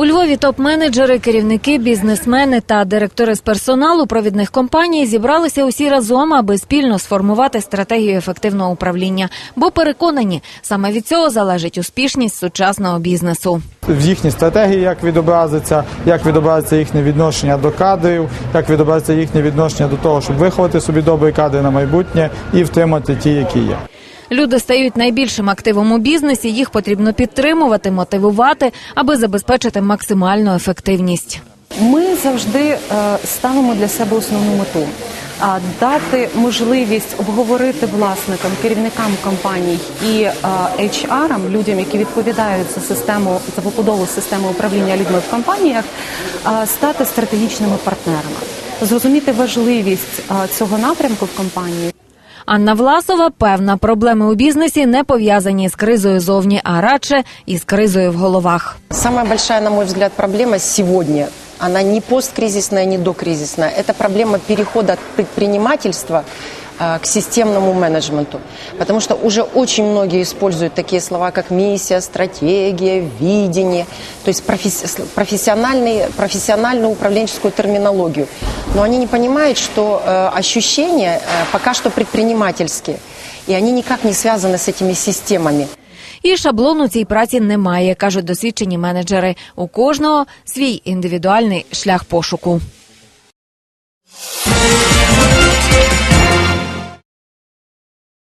У Львові топ-менеджери, керівники, бізнесмени та директори з персоналу провідних компаній зібралися усі разом, аби спільно сформувати стратегію ефективного управління. Бо переконані, саме від цього залежить успішність сучасного бізнесу. в їхній стратегії, як відобразиться, як відобразиться їхнє відношення до кадрів, як відобразиться їхнє відношення до того, щоб виховати собі добрі кадри на майбутнє і втримати ті, які є. Люди стають найбільшим активом у бізнесі. Їх потрібно підтримувати, мотивувати, аби забезпечити максимальну ефективність. Ми завжди е, ставимо для себе основну мету. А дати можливість обговорити власникам, керівникам компаній і е, HR-ам, людям, які відповідають за систему за побудову системи управління людьми в компаніях, стати стратегічними партнерами, зрозуміти важливість цього напрямку в компанії. Анна Власова певна, проблеми у бізнесі не пов'язані з кризою зовні, а радше із кризою в головах. Самая большая, на мой взгляд, проблема сегодня, она не посткризисная, не докризисная. Это проблема перехода от предпринимательства к системному менеджменту. Потому что уже очень многие используют такие слова, как миссия, стратегия, видение, то есть професс- профессиональный, профессиональную управленческую терминологию. Но они не понимают, что э, ощущения э, пока что предпринимательские, и они никак не связаны с этими системами. І шаблону цій праці немає, кажуть досвідчені менеджери. У кожного свій індивідуальний шлях пошуку.